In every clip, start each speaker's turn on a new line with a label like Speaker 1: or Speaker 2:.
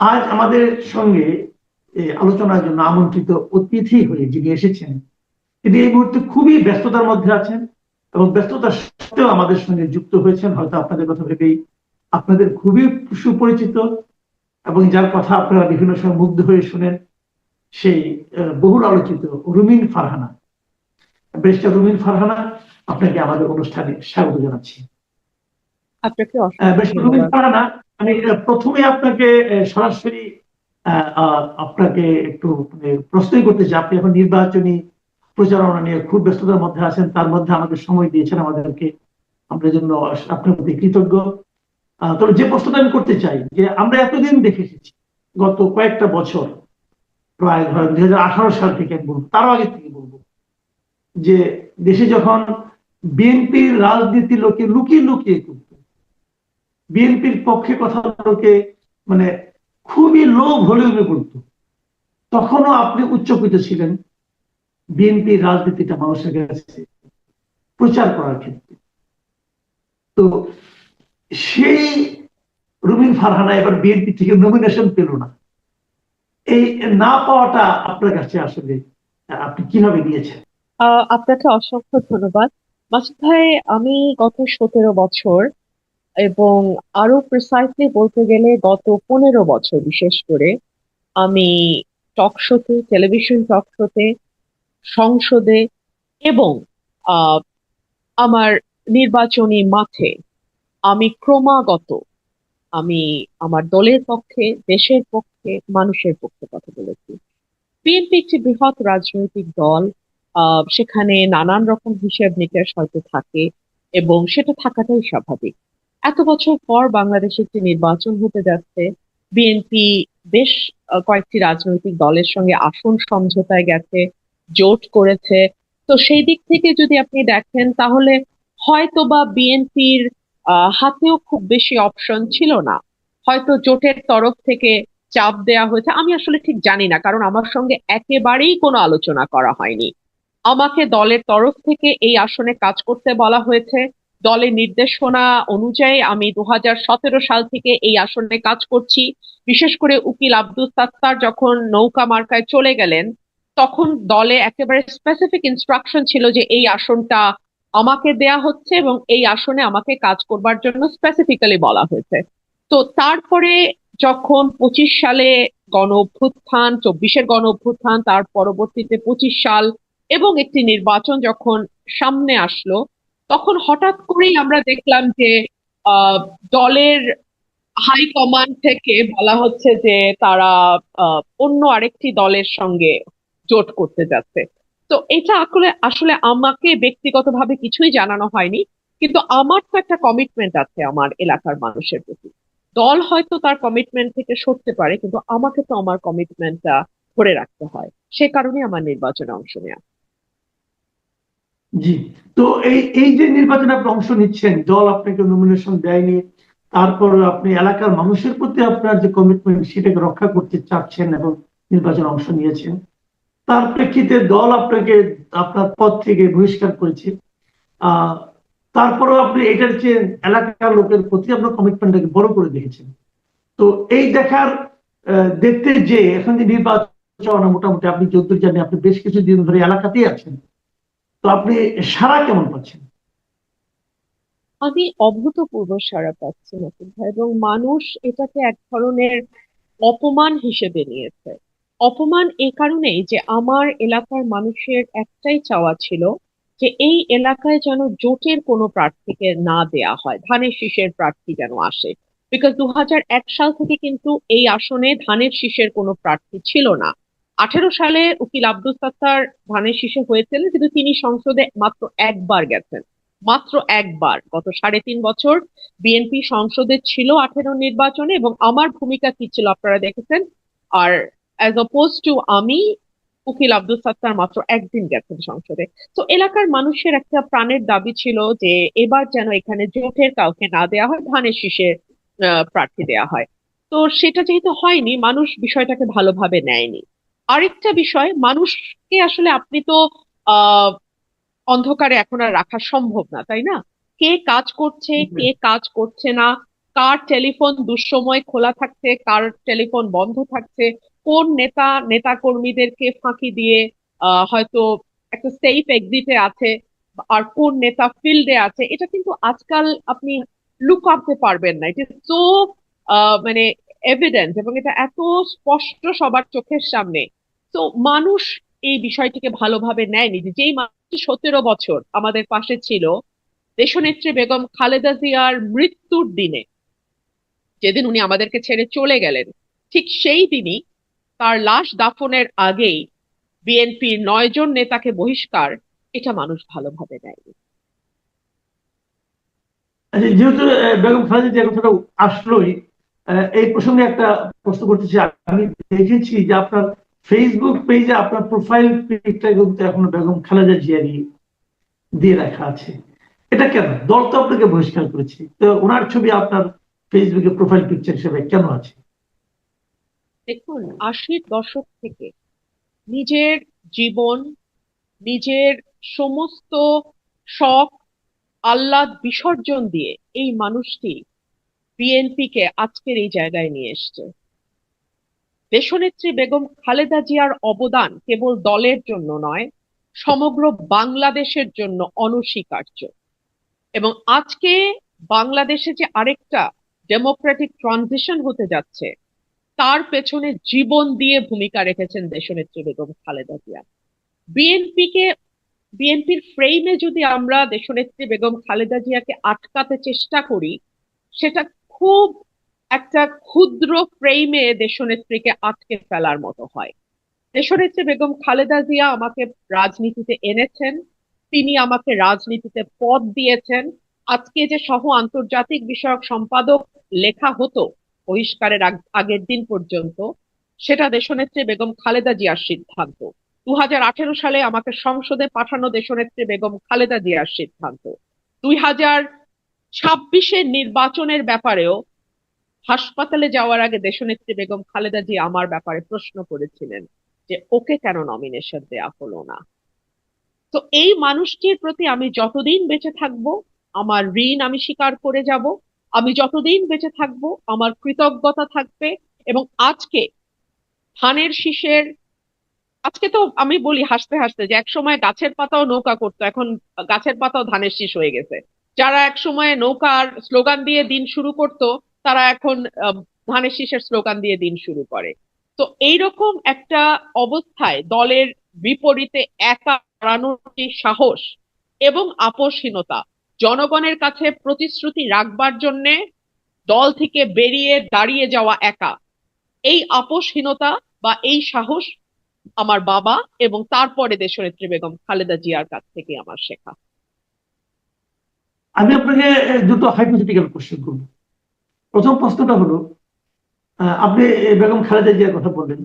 Speaker 1: আজ আমাদের সঙ্গে আলোচনার জন্য আমন্ত্রিত অতিথি হয়ে যিনি এসেছেন তিনি এই মুহূর্তে খুবই ব্যস্ততার মধ্যে আছেন এবং ব্যস্ততার সত্ত্বেও আমাদের সঙ্গে যুক্ত হয়েছেন। হয়তো আপনাদের কথা ভেবেই আপনাদের খুবই সুপরিচিত এবং যার কথা আপনারা বিভিন্ন সময় মুগ্ধ হয়ে শুনেন সেই বহুল আলোচিত রুমিন ফারহানা। ব্যারিস্টার রুমিন ফারহানা আপনাকে আমাদের অনুষ্ঠানে স্বাগত জানাচ্ছি।
Speaker 2: আপনাকে
Speaker 1: রুমিন ফারহানা আমি প্রথমে আপনাকে সরাসরি আপনাকে একটু মানে, প্রশ্নই করতে চাই। আপনি এখন নির্বাচনী প্রচারণা নিয়ে খুব ব্যস্ততার মধ্যে আছেন তার মধ্যে আমাদের সময় দিয়েছেন আমাদেরকে আমরা জন্য আপনার প্রতি কৃতজ্ঞ। তবে যে প্রশ্নটা আমি করতে চাই যে আমরা এতদিন দেখে এসেছি গত কয়েকটা বছর প্রায় ধরেন দুই হাজার আঠারো সাল থেকে আমি বলব তারও আগে থেকে বলব যে দেশে যখন বিএনপির রাজনীতি লোকে লুকিয়ে লুকিয়ে বিএনপির পক্ষে কথা লোকে মানে খুবই লো ভলিউমে বলতো তখনও আপনি উচ্চকিত ছিলেন। বিএনপির রাজনীতিটা মানুষের কাছে প্রচার করার ক্ষেত্রে। তো সেই রুমিন ফারহানা এবার বিএনপি থেকে নমিনেশন পেল না। এই না পাওয়াটা আপনার কাছে আসলে, আপনি কীভাবে নিয়েছেন?
Speaker 2: আপনাকে অসংখ্য ধন্যবাদ। মাসুদ ভাই, আমি গত সতেরো বছর এবং আরও প্রিসাইসলি বলতে গেলে গত পনেরো বছর, বিশেষ করে আমি টক শোতে টেলিভিশন টক শোতে সংসদে এবং আমার নির্বাচনী মাঠে আমি ক্রমাগত আমি আমার দলের পক্ষে, দেশের পক্ষে, মানুষের পক্ষে কথা বলেছি। বিএনপি একটি বৃহৎ রাজনৈতিক দল সেখানে নানান রকম হিসেব নিকেশ হয়তো থাকে এবং সেটা থাকাটাই স্বাভাবিক। এত বছর পর বাংলাদেশে একটি নির্বাচন হতে যাচ্ছে, বিএনপি বেশ কয়েকটি রাজনৈতিক দলের সঙ্গে আসন সমঝোতায় গেছে, জোট করেছে। তো সেই দিক থেকে যদি আপনি দেখেন, তাহলে হয়তো বা বিএনপির হাতেও খুব বেশি অপশন ছিল না। হয়তো জোটের তরফ থেকে চাপ দেয়া হয়েছে। আমি আসলে ঠিক জানি না, কারণ আমার সঙ্গে একেবারেই কোনো আলোচনা করা হয়নি। আমাকে দলের তরফ থেকে এই আসনে কাজ করতে বলা হয়েছে। দলের নির্দেশনা অনুযায়ী আমি দু হাজার সতেরো সাল থেকে এই আসনে কাজ করছি। বিশেষ করে উকিল আব্দুল সাত্তার যখন নৌকা মার্কায় চলে গেলেন, তখন দলে একেবারে স্পেসিফিক ইনস্ট্রাকশন ছিল যে এই আসনটা আমাকে দেয়া হচ্ছে এবং এই আসনে আমাকে কাজ করবার জন্য স্পেসিফিক্যালি বলা হয়েছে। তো তারপরে যখন পঁচিশ সালে গণ অভ্যুত্থান, চব্বিশের গণ অভ্যুত্থান, তার পরবর্তীতে পঁচিশ সাল এবং একটি নির্বাচন যখন সামনে আসলো তখন হঠাৎ করেই আমরা দেখলাম যে দলের হাই কমান্ড থেকে বলা হচ্ছে যে, তারা অন্য আরেকটি দলের সঙ্গে জোট করতে যাচ্ছে। তো এটা আসলে আসলে আমাকে ব্যক্তিগতভাবে কিছুই জানানো হয়নি, কিন্তু আমার তো একটা কমিটমেন্ট আছে আমার এলাকার মানুষের প্রতি। দল হয়তো তার কমিটমেন্ট থেকে সরতে পারে, কিন্তু আমাকে তো আমার কমিটমেন্টটা ধরে রাখতে হয়। সে কারণে আমার নির্বাচনে অংশ নেওয়া
Speaker 1: জি। তো এই এই যে নির্বাচনে আপনি অংশ নিচ্ছেন, দল আপনাকে নমিনেশন দেয়নি, তারপর আপনি এলাকার মানুষের প্রতি আপনার যে কমিটমেন্ট সেটাকে রক্ষা করতে চাচ্ছেন এবং নির্বাচনে অংশ নিয়েছেন, তার প্রেক্ষিতে দল আপনাকে, আপনার পদ থেকে বহিষ্কার করেছে। তারপরেও আপনি এটার চেয়ে এলাকার লোকের প্রতি আপনার কমিটমেন্টটাকে বড় করে দেখেছেন। তো এই দেখার দেখতে যে এখন যে নির্বাচন মোটামুটি আপনি যদ্দূর জানেন, আপনি বেশ কিছুদিন ধরে এলাকাতেই আছেন। তো আপনি সারা কেমন পাচ্ছেন?
Speaker 2: আমি অভূতপূর্ব সাড়া পাচ্ছি, নতুন এবং মানুষ এটাকে এক ধরনের অপমান হিসেবে নিয়েছে। অপমান এই কারণেই যে আমার এলাকার মানুষের একটাই চাওয়া ছিল যে এই এলাকায় যেন জোটের কোনো প্রার্থীকে না দেয়া হয়, ধানের শীষের প্রার্থী যেন আসে। বিকজ দু সাল থেকে কিন্তু এই আসনে ধানের শীষের কোনো প্রার্থী ছিল না। আঠেরো সালে উকিল আব্দুল সাত্তার ধানের শীষে হয়েছিলেন কিন্তু তিনি সংসদে মাত্র একবার গেছেন। মাত্র একবার, গত সাড়ে তিন বছর বিএনপি সংসদে ছিল আঠেরো নির্বাচনে এবং আমার ভূমিকা কি ছিল আপনারা দেখেছেন? আর অ্যাজ অপোজ টু আমি, উকিল আব্দুল সাত্তার মাত্র একদিন গেছেন সংসদে। তো এলাকার মানুষের একটা প্রাণের দাবি ছিল যে এবার যেন এখানে জোটের কাউকে না দেয়া হয়, ধানের শীষে প্রার্থী দেয়া হয়। তো সেটা যেহেতু হয়নি, মানুষ বিষয়টাকে ভালোভাবে নেয়নি। আরেকটা বিষয় মানুষকে আসলে আপনি তো আহ অন্ধকারে এখন আর রাখা সম্ভব না তাই না? কে কাজ করছে কে কাজ করছে না কার টেলিফোন দুঃসময় খোলা থাকছে কার টেলিফোন বন্ধ থাকছে কোন নেতা নেতা কর্মীদেরকে ফাঁকি দিয়ে হয়তো একটা সেফ এক্সিটে আছে আর কোন নেতা ফিল্ডে আছে এটা কিন্তু আজকাল আপনি লুক করতে পারবেন না। এটা সো মানে এভিডেন্ট এবং এটা এত স্পষ্ট সবার চোখের সামনে। তো মানুষ এই বিষয়টিকে ভালোভাবে নেয়নি যেই মানুষ সতেরো বছর আমাদের পাশে ছিল দেশনেত্রী বেগম খালেদা জিয়ার মৃত্যুর দিনে যেদিন উনি আমাদেরকে ছেড়ে চলে গেলেন ঠিক সেই দিনই তার লাশ দাফনের আগেই বিএনপির নয় জন নেতাকে বহিষ্কার এটা মানুষ ভালোভাবে নেয়নি।
Speaker 1: আচ্ছা, যেহেতু বেগম খালেদা জিয়ার কথাটা আসলোই এই প্রসঙ্গে একটা প্রশ্ন করতে চাই। আমি দেখেছি যে আপনার ফেসবুক পেজে আপনার প্রোফাইল পিকটা কিন্তু এখনও বেগম খালেদা জিয়ারি দিয়ে রাখা আছে। এটা কেন? দল তো আপনাকে বহিষ্কার করেছে। তো ওনার ছবি আপনার ফেসবুকে প্রোফাইল পিকচার হিসেবে কেন আছে?
Speaker 2: দেখুন, আশির দশক থেকে নিজের জীবন, নিজের সমস্ত শখ, আহ্লাদ, বিসর্জন দিয়ে এই মানুষটি বিএনপিকে আজকের এই জায়গায় নিয়ে এসছে। দেশনেত্রী বেগম খালেদা জিয়ার অবদান কেবল দলের জন্য নয়, সমগ্র বাংলাদেশের জন্য অনস্বীকার্য। এবং আজকে বাংলাদেশে যে আরেকটা ডেমোক্রেটিক ট্রানজিশন হতে যাচ্ছে, তার পেছনে জীবন দিয়ে ভূমিকা রেখেছেন দেশনেত্রী বেগম খালেদা জিয়া। বিএনপিকে, বিএনপির ফ্রেমে যদি আমরা দেশনেত্রী বেগম খালেদা জিয়াকে আটকাতে চেষ্টা করি, সেটা খুব একটা ক্ষুদ্র ফ্রেমে দেশনেত্রীকে আটকে ফেলার মতো হয়। দেশনেত্রী বেগম খালেদা জিয়া আমাকে রাজনীতিতে এনেছেন, তিনি আমাকে রাজনীতিতে পদ দিয়েছেন। আজকে যে সহ আন্তর্জাতিক বিষয়ক সম্পাদক লেখা হতো বহিষ্কারের আগের দিন পর্যন্ত, সেটা দেশনেত্রী বেগম খালেদা জিয়ার সিদ্ধান্ত। দুই হাজার আঠেরো সালে আমাকে সংসদে পাঠানো দেশনেত্রী বেগম খালেদা জিয়ার সিদ্ধান্ত। দুই হাজার ছাব্বিশের নির্বাচনের ব্যাপারেও হাসপাতালে যাওয়ার আগে দেশনেত্রী বেগম খালেদা জি আমার ব্যাপারে প্রশ্ন করেছিলেন যে, ওকে কেন নমিনেশন দেয়া হলো না? তো এই মানুষটির প্রতি আমি যতদিন বেঁচে থাকব, আমার ঋণ আমি স্বীকার করে যাব, আমি যতদিন বেঁচে থাকব, আমার কৃতজ্ঞতা থাকবে এবং আজকে ধানের শীষের, আজকে তো আমি বলি হাসতে হাসতে যে, একসময় গাছের পাতাও নৌকা করতো, এখন গাছের পাতাও ধানের শীষ হয়ে গেছে। যারা একসময় নৌকার স্লোগান দিয়ে দিন শুরু করতো তারা এখন ধানের শীষের স্লোগান দিয়ে দিন শুরু করে। তো এইরকম একটা অবস্থায় দলের বিপরীতে একা দাঁড়ানোর সাহস এবং আপোষহীনতা। জনগণের কাছে প্রতিশ্রুতি রাখবার জন্যে দল থেকে বেরিয়ে দাঁড়িয়ে যাওয়া একা। এই আপোষহীনতা বা এই সাহস আমার বাবা এবং তারপরে দেশনেত্রী বেগম খালেদা জিয়ার কাছ থেকে আমার শেখা।
Speaker 1: আমি আপনাকে দুটো হাইপোথেটিক্যাল কোশ্চেন করব। প্রথম প্রশ্নটা হলো আপনি বেগম খালেদা জিয়ার কথা বললেন।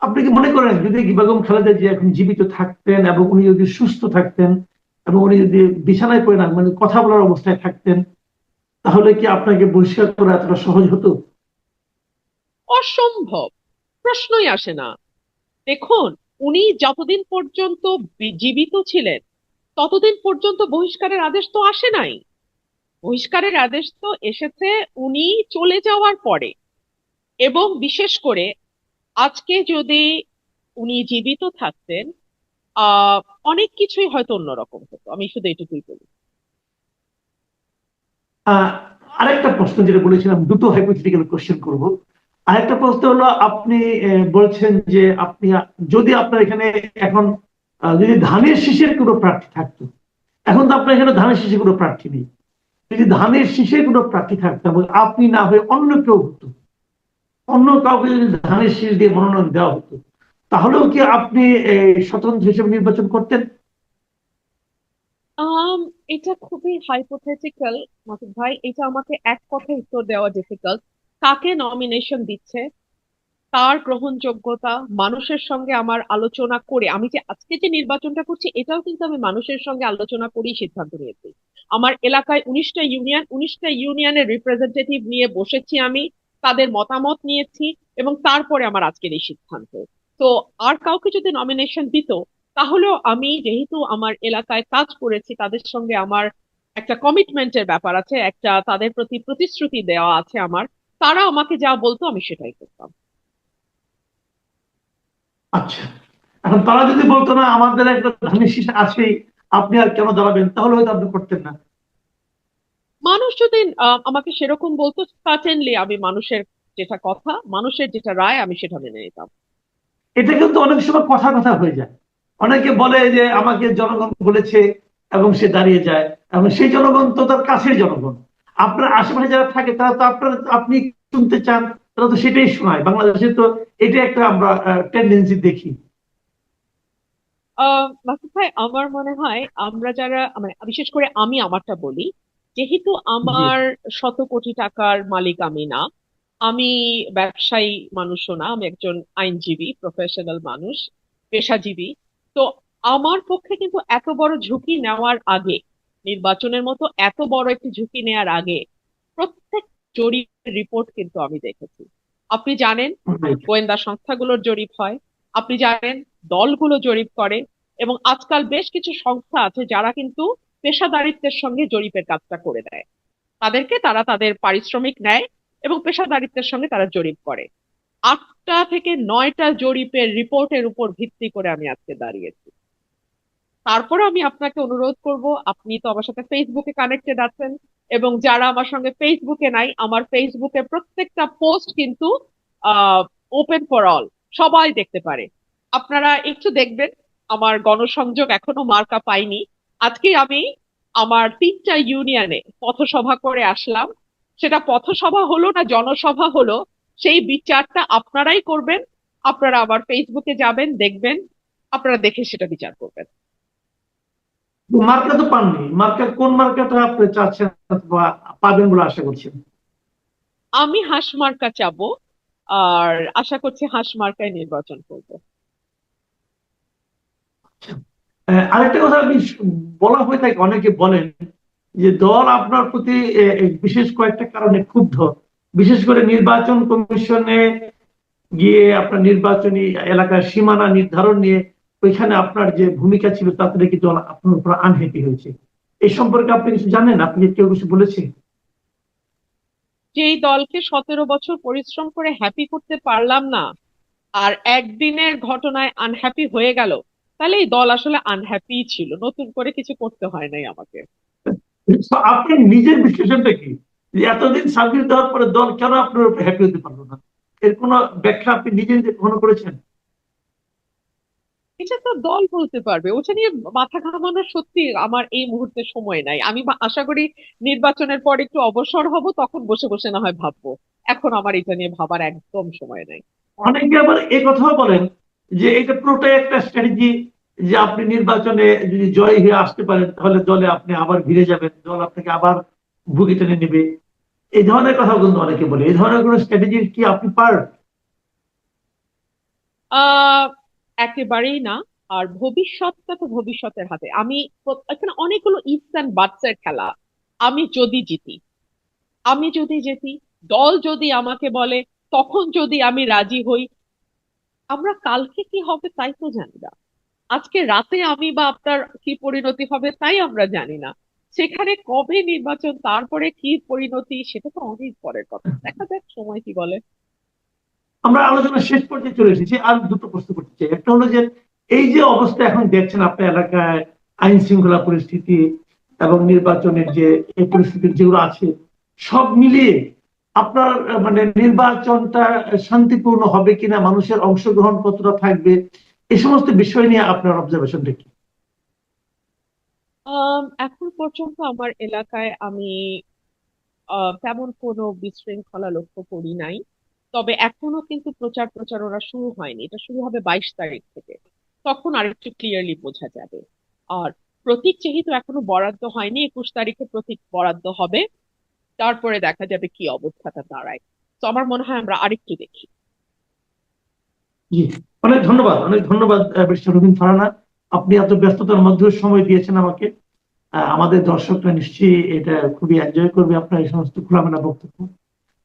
Speaker 1: আপনি কি মনে করেন যদি বেগম খালেদা জিয়া এখন জীবিত থাকতেন এবং উনি যদি সুস্থ থাকতেন এবং উনি যদি বিছানায় পড়ে না মানে কথা বলার অবস্থায় থাকতেন, তাহলে কি আপনাকে বহিষ্কার করা এতটা সহজ হতো?
Speaker 2: অসম্ভব। প্রশ্নই আসে না। দেখুন, উনি যতদিন পর্যন্ত জীবিত ছিলেন, ততদিন পর্যন্ত বহিষ্কারের আদেশ তো আসে নাই। বহিষ্কারের আদেশ তো এসেছে, উনি চলে যাওয়ার পরে। এবং বিশেষ করে আজকে যদি উনি জীবিত থাকতেন অনেক কিছুই হয়তো অন্যরকম হতো। আমি শুধু এটুকুই বলি।
Speaker 1: আরেকটা প্রশ্ন যেটা বলেছিলাম, দুটো হাইপোথেটিক্যাল কোশ্চেন করব। আরেকটা প্রশ্ন হলো, আপনি বলছেন যে আপনি, যদি আপনার এখানে এখন যদি ধানের শীষের কোনো প্রার্থী থাকতো, এখন তো আপনার এখানে ধানের শীষের কোনো প্রার্থী নেই। যদি ধানের শীষের কোনো প্রার্থী থাকতো এবং আপনি না হয়ে অন্য কেউ হতো। অন্য কাউকে যদি ধানের শীষ দিয়ে মনোনয়ন দেওয়া হতো, তাহলেও কি আপনি স্বতন্ত্র হিসেবে নির্বাচন করতেন?
Speaker 2: এটা খুবই হাইপোথেটিক্যাল মাসুদ ভাই। এটা আমাকে এক কথায় উত্তর দেওয়া ডিফিকাল্ট কাকে নমিনেশন দিচ্ছে? তার গ্রহণযোগ্যতা? মানুষের সঙ্গে আমার আলোচনা করে, আমি যে আজকে যে নির্বাচনটা করছি, এটাও কিন্তু আমি মানুষের সঙ্গে আলোচনা করেই সিদ্ধান্ত নিয়েছি। আমার এলাকায় উনিশটা ইউনিয়ন উনিশটা ইউনিয়নের রিপ্রেজেন্টেটিভ নিয়ে বসেছি আমি, তাদের মতামত নিয়েছি এবং তারপরে আমার আজকের এই সিদ্ধান্ত। তো আর কাউকে যদি নমিনেশন দিত, তাহলেও আমি যেহেতু আমার এলাকায় কাজ করেছি, তাদের সঙ্গে আমার একটা কমিটমেন্টের ব্যাপার আছে, একটা তাদের প্রতি প্রতিশ্রুতি দেওয়া আছে আমার, তারা আমাকে যা বলতো আমি সেটাই করতাম।
Speaker 1: আচ্ছা। এখন তারা যদি বলতো না, আমাদের একটা ধানের শীষ আছেই আপনি আর কেন দাঁড়াবেন তাহলে হয়তো আপনি করতেন না।
Speaker 2: মানুষ যদি আমাকে সেরকম বলতো সার্টেনলি আমি মানুষের যেটা কথা মানুষের যেটা রায় আমি সেটা মেনে নিতাম।
Speaker 1: এটা কিন্তু অনেক সময় কথা কথা হয়ে যায়। অনেকে বলে যে আমাকে জনগণ বলেছে এবং সে দাঁড়িয়ে যায়। এবং সেই জনগণ তো তার কাছের জনগণ। আপনার আশেপাশে যারা থাকে তারা তো আপনার আপনি শুনতে চান তারা তো সেটাই শোনায়। বাংলাদেশে তো এটা একটা আমরা টেন্ডেন্সি দেখি।
Speaker 2: মাসুদ ভাই আমার মনে হয় আমরা যারা মানে বিশেষ করে আমি আমারটা বলি যেহেতু আমার শত কোটি টাকার মালিক আমি না আমি ব্যবসায়ী মানুষও না আমি একজন আইনজীবী প্রফেশনাল মানুষ পেশাজীবী তো আমার পক্ষে কিন্তু এত বড় ঝুঁকি নেওয়ার আগে নির্বাচনের মতো এত বড় একটি ঝুঁকি নেওয়ার আগে প্রত্যেক জরিপের রিপোর্ট কিন্তু আমি দেখেছি। আপনি জানেন গোয়েন্দা সংস্থাগুলোর জরিপ হয় আপনি জানেন, দলগুলো জরিপ করে এবং আজকাল বেশ কিছু সংস্থা আছে যারা কিন্তু পেশাদারিত্বের সঙ্গে জরিপের কাজটা করে দেয়। তাদেরকে তারা তাদের পারিশ্রমিক নেয় এবং পেশাদারিত্বের সঙ্গে তারা জরিপ করে। আটটা থেকে নয়টা জরিপের রিপোর্টের উপর ভিত্তি করে আমি আজকে দাঁড়িয়েছি। তারপরে আমি আপনাকে অনুরোধ করব, আপনি তো আমার সাথে ফেসবুকে কানেক্টেড আছেন এবং যারা আমার সঙ্গে ফেসবুকে নাই, আমার ফেসবুকে প্রত্যেকটা পোস্ট কিন্তু ওপেন ফর অল সবাই দেখতে পারে। আপনারা একটু দেখবেন আমার গণসংযোগ এখনও মার্কা পাইনি। আজকে আমি আমার তিনটা ইউনিয়নে পথসভা করে আসলাম। সেটা পথসভা হলো না জনসভা হলো সেই বিচারটা আপনারাই করবেন। আপনারা আবার ফেসবুকে যাবেন দেখবেন। আপনারা দেখে সেটা বিচার করবেন।
Speaker 1: মার্কা তো পাননি। মার্কা কোন মার্কাটা আপনি চাচ্ছেন বা পাবেন বলে আশা করছেন?
Speaker 2: আমি হাঁস মার্কা চাবো। আর আশা করছি হাঁস মার্কায় নির্বাচন করব।
Speaker 1: আহ, আরেকটা কথা আমি বলা হয়ে থাকে অনেকে বলেন যে দল আপনার প্রতি বিশেষ কয়েকটা কারণে ক্ষুব্ধ। বিশেষ করে নির্বাচন কমিশনে গিয়ে আপনার নির্বাচনী এলাকার সীমানা নির্ধারণ নিয়ে ওইখানে আপনার যে ভূমিকা ছিল তাতে নাকি দল আপনার উপর আনহ্যাপি হয়েছে। এই সম্পর্কে আপনি কিছু জানেন? আপনি কেউ কিছু বলেছে
Speaker 2: যেই দলকে সতেরো বছর পরিশ্রম করে হ্যাপি করতে পারলাম না, আর একদিনের ঘটনায় আনহ্যাপি হয়ে গেল, তাহলে এই দল আসলে আনহ্যাপি ছিল, নতুন করে কিছু করতে হয় নাই আমাকে।
Speaker 1: আপনি নিজের বিশ্লেষণটা কি? এতদিন সার্ভিস দেওয়ার পরে দল কেন আপনার হ্যাপি হতে পারল না? এর কোনো ব্যাখ্যা আপনি নিজে নিজে গ্রহণ করেছেন?
Speaker 2: এটা তো দল বলতে পারবে। ওটা নিয়ে মাথা ঘামানোর সত্যি আমার এই মুহূর্তে সময় নাই। আমি আশা করি নির্বাচনের পর একটু অবসর হব তখন বসে বসে না হয় ভাববো। এখন আমার এটা নিয়ে ভাবার একদম সময় নাই।
Speaker 1: অনেকে আবার এই কথাও বলেন যে এটা পুরোটাই একটা স্ট্র্যাটেজি যে আপনি নির্বাচনে যদি জয় হয়ে আসতে পারেন তাহলে দলে আপনি আবার ফিরে যাবেন দল আপনাকে আবার ভুগি টেনে নেবে। এই ধরনের কথা কিন্তু অনেকে বলে। এই ধরনের কোনো স্ট্র্যাটেজির কি আপনি
Speaker 2: পার? একেবারেই না, আর ভবিষ্যৎটা তো ভবিষ্যতের হাতে। আমি এখানে অনেকগুলো ইফস অ্যান্ড এর খেলা। আমি যদি জিতি, আমি যদি জিতি, দল যদি আমাকে বলে, তখন যদি আমি রাজি হই, আমরা কালকে কি হবে তাই তো জানি না। আজকে রাতে আমি বা আপনার কি পরিণতি হবে তাই আমরা জানি না। সেখানে কবে নির্বাচন, তারপরে কি পরিণতি, সেটা তো অনেক পরের কথা। দেখা যাক সময় কি বলে।
Speaker 1: আমরা আলোচনা শেষ পর্যায়ে চলে এসেছি, আর দুটো প্রশ্ন করতে চাই। একটা হলো যে, এই যে অবস্থা এখন দেখছেন আপনার এলাকায়, আইন শৃঙ্খলা পরিস্থিতি এবং নির্বাচনের যে পরিস্থিতি যেগুলো আছে, সব মিলিয়ে আপনার মানে নির্বাচনটা শান্তিপূর্ণ হবে কিনা, মানুষের অংশগ্রহণ কতটা থাকবে, এ সমস্ত বিষয় নিয়ে আপনার অবজারভেশনটা কি?
Speaker 2: এখন পর্যন্ত আমার এলাকায় আমি তেমন কোনো বিশৃঙ্খলা লক্ষ্য করি নাই। তবে এখনও কিন্তু প্রচার প্রচারণা শুরু হয়নি। এটা শুরু হবে বাইশ তারিখ থেকে। তখন আরেকটু ক্লিয়ারলি বোঝা যাবে। আর প্রতীক যেহেতু এখনও বরাদ্দ হয়নি একুশ তারিখে প্রতীক বরাদ্দ হবে। তারপরে দেখা যাবে কি অবস্থাটা দাঁড়ায়। তো আমার মনে হয় আমরা আরেকটু দেখি।
Speaker 1: অনেক ধন্যবাদ অনেক ধন্যবাদ আহ, ব্যারিস্টার রবীন ফারানা। আপনি এত ব্যস্ততার মধ্যেও সময় দিয়েছেন আমাকে। আমাদের দর্শকরা নিশ্চয়ই এটা খুবই এনজয় করবে আপনার এই সমস্ত খোলামেলা বক্তব্য।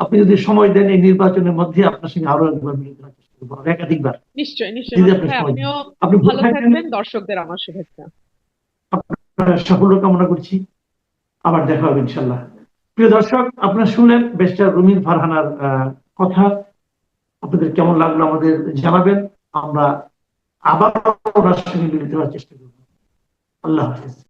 Speaker 1: আপনি যদি সময় দেন এই নির্বাচনের মধ্যে আপনার সঙ্গে আরও একবার মিলিত হওয়ার চেষ্টা করব একাধিকবার। আপনি ভালো
Speaker 2: ভালো
Speaker 1: থাকবেন
Speaker 2: থাকবেন দর্শকদের আমার শুভেচ্ছা।
Speaker 1: সাফল্য কামনা করছি। আবার দেখা হবে ইনশাল্লাহ প্রিয় দর্শক আপনারা শুনলেন বেস্টার রুমিন ফারহানার কথা। আপনাদের কেমন লাগল আমাদের জানাবেন। আমরা আবার ওনার সঙ্গে মিলিত হওয়ার চেষ্টা করব। আল্লাহ হাফিজ।